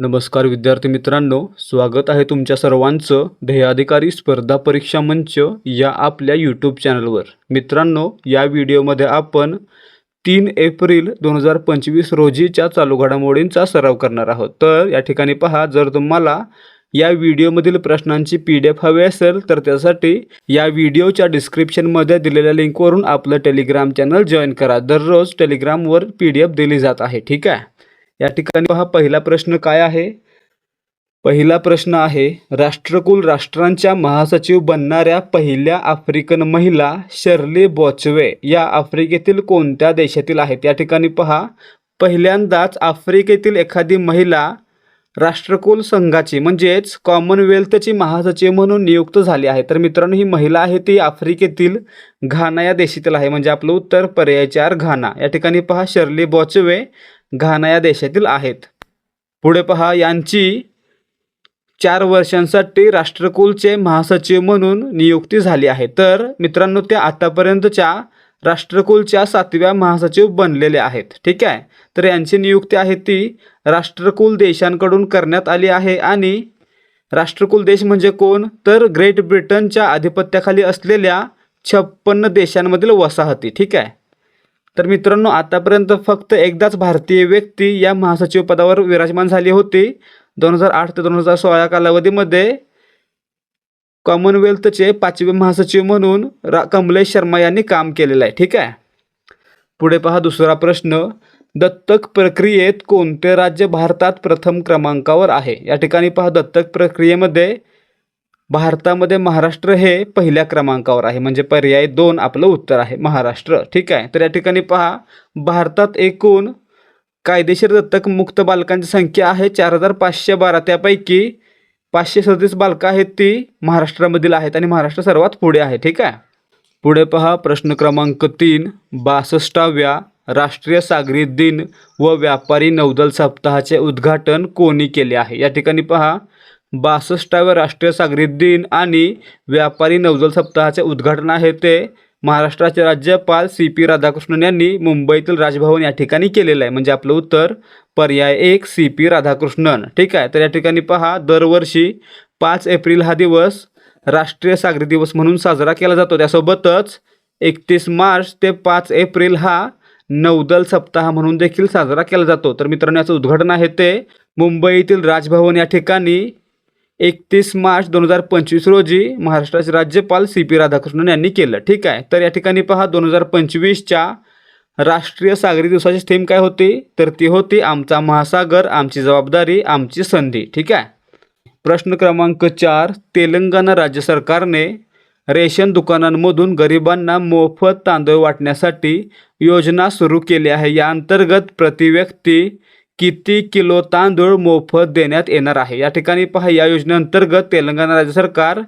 नमस्कार विद्यार्थी मित्रांनो स्वागत आहे तुमच्या सर्वांचं ध्येयाधिकारी स्पर्धा परीक्षा मंच या आपल्या यूट्यूब चॅनलवर मित्रांनो या व्हिडिओमध्ये आपण तीन एप्रिल दोन हजार पंचवीस रोजीच्या चालू घडामोडींचा सराव करणार आहोत. तर या ठिकाणी पहा जर तुम्हाला या व्हिडिओमधील प्रश्नांची पी डी एफ हवी असेल तर त्यासाठी या व्हिडिओच्या डिस्क्रिप्शनमध्ये दिलेल्या लिंकवरून आपलं टेलिग्राम चॅनल जॉईन करा. दररोज टेलिग्रामवर पी डी एफ दिली जात आहे ठीक आहे? या ठिकाणी पहा पहिला प्रश्न काय आहे? पहिला प्रश्न आहे राष्ट्रकुल राष्ट्रांच्या महासचिव बनणाऱ्या पहिल्या आफ्रिकन महिला शर्ली बॉचवे या आफ्रिकेतील कोणत्या देशातील आहेत? या ठिकाणी पहा पहिल्यांदाच आफ्रिकेतील एखादी महिला राष्ट्रकुल संघाची म्हणजेच कॉमनवेल्थची महासचिव म्हणून नियुक्त झाली आहे. तर मित्रांनो ही महिला आहे ती आफ्रिकेतील घाना या देशातील आहे. म्हणजे आपलं उत्तर पर्याय चार घाना. या ठिकाणी पहा शर्ली बॉचवे घाना या देशातील आहेत. पुढे पहा यांची चार वर्षांसाठी राष्ट्रकुलचे महासचिव म्हणून नियुक्ती झाली आहे. तर मित्रांनो त्या आतापर्यंतच्या राष्ट्रकुलच्या सातव्या महासचिव बनलेले आहेत. ठीक आहे? तर यांची नियुक्ती आहे ती राष्ट्रकुल देशांकडून करण्यात आली आहे आणि राष्ट्रकुल देश म्हणजे कोण? तर ग्रेट ब्रिटनच्या आधिपत्याखाली असलेल्या छप्पन्न देशांमधील वसाहती. ठीक आहे? तर मित्रांनो आतापर्यंत फक्त एकदाच भारतीय व्यक्ती या महासचिव पदावर विराजमान झाली होती. दोन हजार आठ ते दोन हजार सोळा कालावधीमध्ये कॉमनवेल्थचे पाचवे महासचिव म्हणून रा कमलेश शर्मा यांनी काम केलेलं आहे. ठीक आहे? पुढे पहा दुसरा प्रश्न. दत्तक प्रक्रियेत कोणते राज्य भारतात प्रथम क्रमांकावर आहे? या ठिकाणी पहा दत्तक प्रक्रियेमध्ये भारतामध्ये महाराष्ट्र हे पहिल्या क्रमांकावर आहे. म्हणजे पर्याय दोन आपलं उत्तर आहे महाराष्ट्र. ठीक आहे? तर या ठिकाणी पहा. भारतात एकूण कायदेशीर दत्तक मुक्त बालकांची संख्या आहे चार हजार पाचशे बारा. त्यापैकी पाचशे सदतीस बालकं आहेत ती महाराष्ट्रामधील आहेत आणि महाराष्ट्र सर्वात पुढे आहे. ठीक आहे? पुढे पहा. प्रश्न क्रमांक तीन. बासष्टाव्या राष्ट्रीय सागरी दिन व व्यापारी नौदल सप्ताहाचे उद्घाटन कोणी केले आहे? या ठिकाणी पहा. बासष्टाव्या राष्ट्रीय सागरी दिन आणि व्यापारी नौदल सप्ताहाचे उद्घाटन आहे. ते महाराष्ट्राचे राज्यपाल सी पी राधाकृष्णन यांनी मुंबईतील राजभवन या ठिकाणी केलेलं आहे. म्हणजे आपलं उत्तर पर्याय एक सी पी राधाकृष्णन. ठीक आहे? तर या ठिकाणी पहा दरवर्षी पाच एप्रिल हा दिवस राष्ट्रीय सागरी दिवस म्हणून साजरा केला जातो. त्यासोबतच एकतीस मार्च ते पाच एप्रिल हा नौदल सप्ताह म्हणून देखील साजरा केला जातो. तर मित्रांनो याचं उद्घाटन आहे. ते मुंबईतील राजभवन या ठिकाणी एकतीस मार्च दोन हजार पंचवीस रोजी महाराष्ट्राचे राज्यपाल सी पी राधाकृष्णन यांनी केलं. ठीक आहे. तर या ठिकाणी पहा दोन हजार पंचवीसच्या राष्ट्रीय सागरी दिवसाची थीम काय होती? तर ती होती आमचा महासागर आमची जबाबदारी आमची संधी. ठीक आहे. प्रश्न क्रमांक चार तेलंगणा राज्य सरकारने रेशन दुकानांमधून गरिबांना मोफत तांदूळ वाटण्यासाठी योजना सुरू केली आहे. या अंतर्गत प्रतिव्यक्ती किती किलो तांदूळ मोफत देण्यात येणार आहे? या ठिकाणी पहा या योजनेअंतर्गत तेलंगणा राज्य सरकार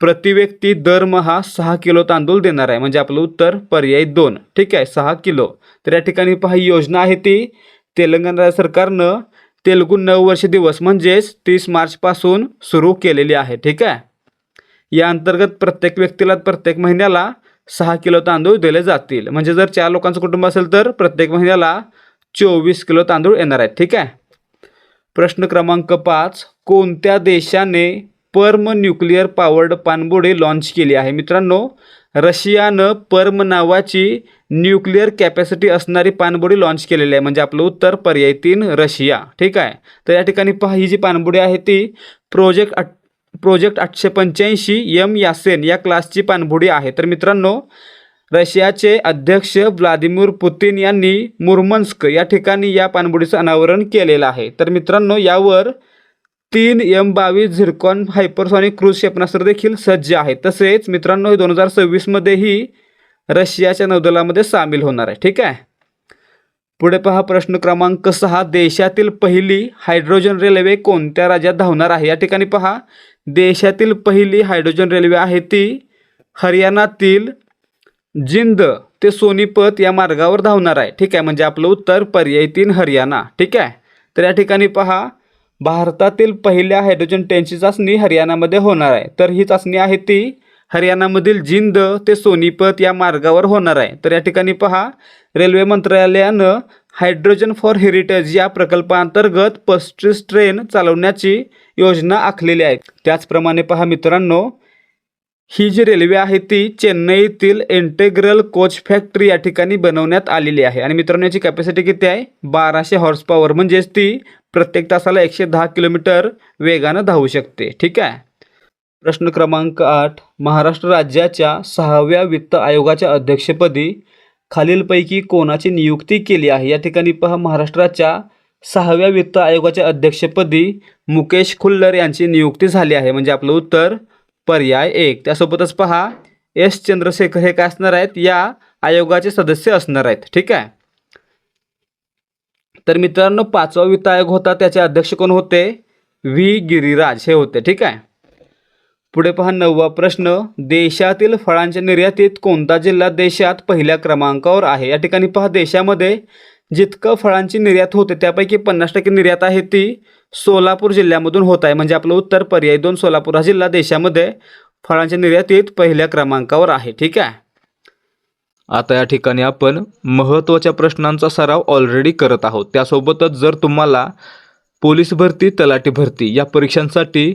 प्रति व्यक्ती दरमहा सहा किलो तांदूळ देणार आहे. म्हणजे आपलं उत्तर पर्याय दोन. ठीक आहे सहा किलो. तर या ठिकाणी पहा ही योजना आहे ती तेलंगणा राज्य सरकारनं तेलगू नववर्ष दिवस म्हणजेच तीस मार्चपासून सुरू केलेली आहे. ठीक आहे? या अंतर्गत प्रत्येक व्यक्तीला प्रत्येक महिन्याला सहा किलो तांदूळ दिले जातील. म्हणजे जर चार लोकांचं कुटुंब असेल तर प्रत्येक महिन्याला चोवीस किलो तांदूळ येणार आहेत. ठीक आहे? प्रश्न क्रमांक पाच. कोणत्या देशाने पर्म न्यूक्लिअर पॉवर्ड पाणबुडी लॉन्च केली आहे? मित्रांनो रशियानं पर्म नावाची न्यूक्लिअर कॅपॅसिटी असणारी पाणबुडी लॉन्च केलेली आहे. म्हणजे आपलं उत्तर पर्याय तीन रशिया. ठीक आहे? तर या ठिकाणी पहा ही जी पाणबुडी आहे ती प्रोजेक्ट आठ प्रोजेक्ट आठशे पंच्याऐंशी यम यासेन या क्लासची पाणबुडी आहे. तर मित्रांनो रशियाचे अध्यक्ष व्लादिमीर पुतिन यांनी मुर्मन्स्क या ठिकाणी या पाणबुडीचं अनावरण केलेलं आहे. तर मित्रांनो यावर तीन एम बावीस झिरकॉन हायपरसॉनिक क्रूज क्षेपणास्त्र देखील सज्ज आहे. तसेच मित्रांनो दोन हजार सव्वीसमध्येही रशियाच्या नौदलामध्ये सामील होणार आहे. ठीक आहे? पुढे पहा प्रश्न क्रमांक सहा. देशातील पहिली हायड्रोजन रेल्वे कोणत्या राज्यात धावणार आहे? या ठिकाणी पहा. देशातील पहिली हायड्रोजन रेल्वे आहे ती हरियाणातील जिंद ते सोनीपत या मार्गावर धावणार आहे. ठीक आहे म्हणजे आपलं उत्तर पर्याय तीन हरियाणा. ठीक आहे? तर या ठिकाणी पहा भारतातील पहिल्या हायड्रोजन ट्रेनची चाचणी हरियाणामध्ये होणार आहे. तर ही चाचणी आहे ती हरियाणामधील जिंद ते सोनीपत या मार्गावर होणार आहे. तर या ठिकाणी पहा रेल्वे मंत्रालयानं हायड्रोजन फॉर हेरिटेज या प्रकल्पांतर्गत पस्तीस ट्रेन चालवण्याची योजना आखलेली आहे. त्याचप्रमाणे पहा मित्रांनो ही जी रेल्वे आहे ती चेन्नईतील इंटेग्रल कोच फॅक्टरी या ठिकाणी बनवण्यात आलेली आहे. आणि मित्रांनो याची कॅपॅसिटी किती आहे? बाराशे हॉर्स पॉवर म्हणजेच ती प्रत्येक तासाला एकशे दहा किलोमीटर वेगानं धावू शकते. ठीक आहे? प्रश्न क्रमांक आठ. महाराष्ट्र राज्याच्या सहाव्या वित्त आयोगाच्या अध्यक्षपदी खालीलपैकी कोणाची नियुक्ती केली आहे? या ठिकाणी पहा महाराष्ट्राच्या सहाव्या वित्त आयोगाच्या अध्यक्षपदी मुकेश खुल्लर यांची नियुक्ती झाली आहे. म्हणजे आपलं उत्तर पर्याय एक. त्यासोबतच पहा एस चंद्रशेखर हे काय असणार आहेत? या आयोगाचे सदस्य असणार आहेत. ठीक आहे? तर मित्रांनो पाचवा वित्त आयोग होता. त्याचे अध्यक्ष कोण होते? व्ही. गिरिराज हे होते. ठीक आहे? पुढे पहा नववा प्रश्न. देशातील फळांच्या निर्यातीत कोणता जिल्हा देशात पहिल्या क्रमांकावर आहे? या ठिकाणी पहा देशामध्ये जितकं फळांची निर्यात होते त्यापैकी पन्नास टक्के निर्यात आहे ती सोलापूर जिल्ह्यामधून होत आहे. म्हणजे आपलं उत्तर पर्याय दोन सोलापूर हा जिल्हा देशामध्ये फळांच्या निर्यातीत पहिल्या क्रमांकावर आहे. ठीक आहे? आता या ठिकाणी आपण महत्त्वाच्या प्रश्नांचा सराव ऑलरेडी करत आहोत. त्यासोबतच जर तुम्हाला पोलीस भरती तलाठी भरती या परीक्षांसाठी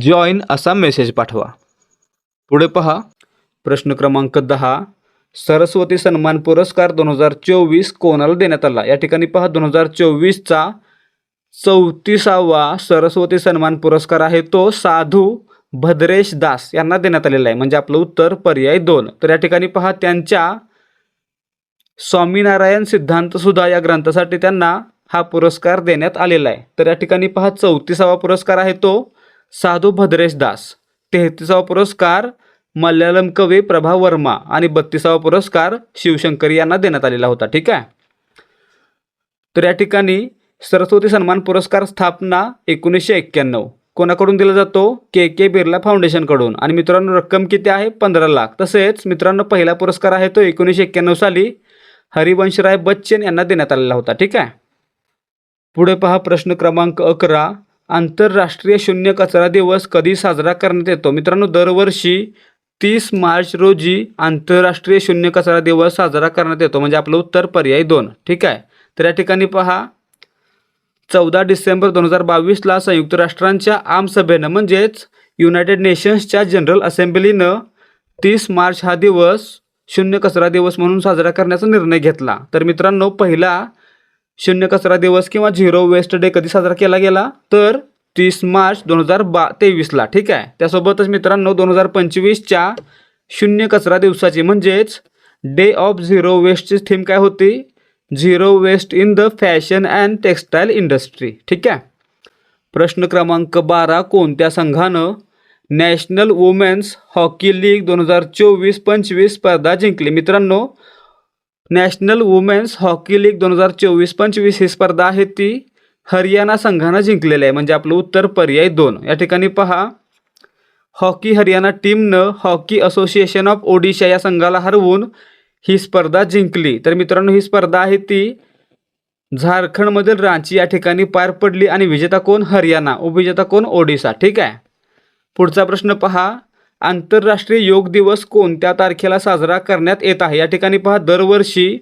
जॉईन असा मेसेज पाठवा. पुढे पहा. प्रश्न क्रमांक दहा. सरस्वती सन्मान पुरस्कार दोन हजार चोवीस कोणाला देण्यात आला? या ठिकाणी पहा दोन हजार चोवीसचा चौतीसावा सरस्वती सन्मान पुरस्कार आहे. तो साधू भद्रेश दास यांना देण्यात आलेला आहे. म्हणजे आपलं उत्तर पर्याय दोन. तर या ठिकाणी पहा त्यांच्या स्वामीनारायण सिद्धांत सुद्धा या ग्रंथासाठी त्यांना हा पुरस्कार देण्यात आलेला आहे. तर या ठिकाणी पहा चौतीसावा पुरस्कार आहे तो साधू भद्रेश दास. तेहतीसावा पुरस्कार मल्याळम कवी प्रभा वर्मा आणि बत्तीसावा पुरस्कार शिवशंकरी यांना देण्यात आलेला होता. ठीक आहे? तर या ठिकाणी सरस्वती सन्मान पुरस्कार स्थापना एकोणीसशे एक्क्याण्णव. कोणाकडून दिला जातो? के के बिर्ला फाउंडेशनकडून आणि मित्रांनो रक्कम किती आहे? पंधरा लाख. तसेच मित्रांनो पहिला पुरस्कार आहे तो एकोणीसशे एक्क्याण्णव साली हरिवंशराय बच्चन यांना देण्यात आलेला होता. ठीक आहे? पुढे पहा प्रश्न क्रमांक अकरा. आंतरराष्ट्रीय शून्य कचरा दिवस कधी साजरा करण्यात येतो? मित्रांनो दरवर्षी तीस मार्च रोजी आंतरराष्ट्रीय शून्य कचरा दिवस साजरा करण्यात येतो. म्हणजे आपलं उत्तर पर्याय दोन. ठीक आहे? तर या ठिकाणी पहा. चौदा डिसेंबर दोन हजार बावीसला संयुक्त राष्ट्रांच्या आमसभेनं म्हणजेच युनायटेड नेशन्सच्या जनरल असेंब्लीनं तीस मार्च हा दिवस शून्य कचरा दिवस म्हणून साजरा करण्याचा निर्णय घेतला. तर मित्रांनो पहिला शून्य कचरा दिवस किंवा झिरो वेस्ट डे कधी साजरा केला गेला? तर तीस मार्च दोन हजार बा तेवीसला ठीक आहे? त्यासोबतच मित्रांनो दोन हजार पंचवीसच्या शून्य कचरा दिवसाची म्हणजेच डे ऑफ झिरो वेस्टची थीम काय होती? Zero waste in the fashion and textile industry ठीक आहे? प्रश्न क्रमांक बारा कोणत्या संघानं नॅशनल वुमेन्स हॉकी लीग दोन हजार चोवीस पंचवीस स्पर्धा जिंकली? मित्रांनो नॅशनल वुमेन्स हॉकी लीग दोन हजार चोवीस पंचवीस ही स्पर्धा आहे ती हरियाणा संघानं जिंकलेलं आहे. म्हणजे आपलं उत्तर पर्याय दोन. या ठिकाणी पहा. हॉकी हरियाणा टीमनं हॉकी असोसिएशन ऑफ ओडिशा या संघाला हरवून ही स्पर्धा जिंकली. तर मित्रांनो ही स्पर्धा आहे ती झारखंडमधील रांची या ठिकाणी पार पडली आणि विजेता कोण? हरियाणा. उपविजेता कोण? ओडिशा ठीक आहे? पुढचा प्रश्न पहा. आंतरराष्ट्रीय योग दिवस कोणत्या तारखेला साजरा करण्यात येत आहे? या ठिकाणी पहा. दरवर्षी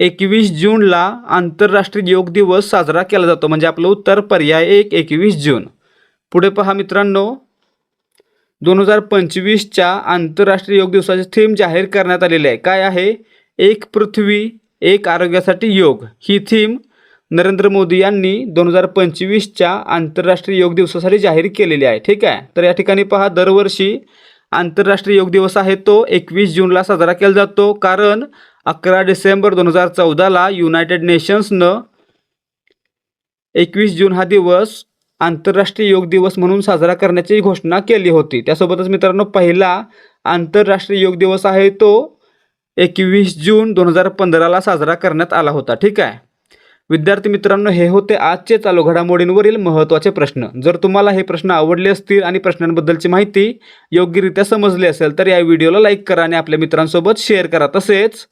एकवीस जूनला आंतरराष्ट्रीय योग दिवस साजरा केला जातो. म्हणजे आपलं उत्तर पर्याय एक एकवीस जून. पुढे पहा मित्रांनो. दोन हजार पंचवीसच्या आंतरराष्ट्रीय योग दिवसाची थीम जाहीर करण्यात आलेली आहे. काय आहे? एक पृथ्वी एक आरोग्यासाठी योग. ही थीम नरेंद्र मोदी यांनी दोन हजार पंचवीसच्या आंतरराष्ट्रीय योग दिवसासाठी जाहीर केलेली आहे. ठीक आहे? तर या ठिकाणी पहा दरवर्षी आंतरराष्ट्रीय योग दिवस आहे तो एकवीस जूनला साजरा केला जातो. कारण अकरा डिसेंबर दोन हजार चौदाला युनायटेड नेशन्सनं एकवीस जून हा दिवस आंतरराष्ट्रीय योग दिवस म्हणून साजरा करण्याची घोषणा केली होती. त्यासोबतच मित्रांनो पहिला आंतरराष्ट्रीय योग दिवस आहे तो एकवीस जून दोन हजार पंधराला साजरा करण्यात आला होता. ठीक आहे? विद्यार्थी मित्रांनो हे होते आजचे चालू घडामोडींवरील महत्त्वाचे प्रश्न. जर तुम्हाला हे प्रश्न आवडले असतील आणि प्रश्नांबद्दलची माहिती योग्यरित्या समजली असेल तर या व्हिडिओला लाईक करा आणि आपल्या मित्रांसोबत शेअर करा. तसेच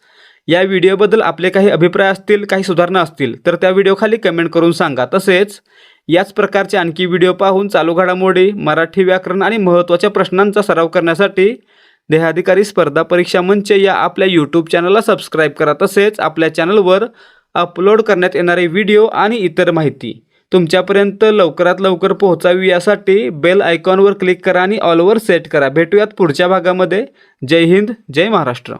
या व्हिडिओबद्दल आपले काही अभिप्राय असतील काही सुधारणा असतील तर त्या व्हिडिओखाली कमेंट करून सांगा. तसेच याच प्रकारचे आणखी व्हिडिओ पाहून चालू घडामोडी मराठी व्याकरण आणि महत्त्वाच्या प्रश्नांचा सराव करण्यासाठी देहाधिकारी स्पर्धा परीक्षा मंच या आपल्या यूट्यूब चॅनलला सबस्क्राईब करा. तसेच आपल्या चॅनलवर अपलोड करण्यात येणारे व्हिडिओ आणि इतर माहिती. तुमच्यापर्यंत लवकरात लवकर पोहोचावी यासाठी बेल आयकॉनवर क्लिक करा आणि ऑलवर सेट करा. भेटूयात पुढच्या भागामध्ये. जय हिंद जय महाराष्ट्र.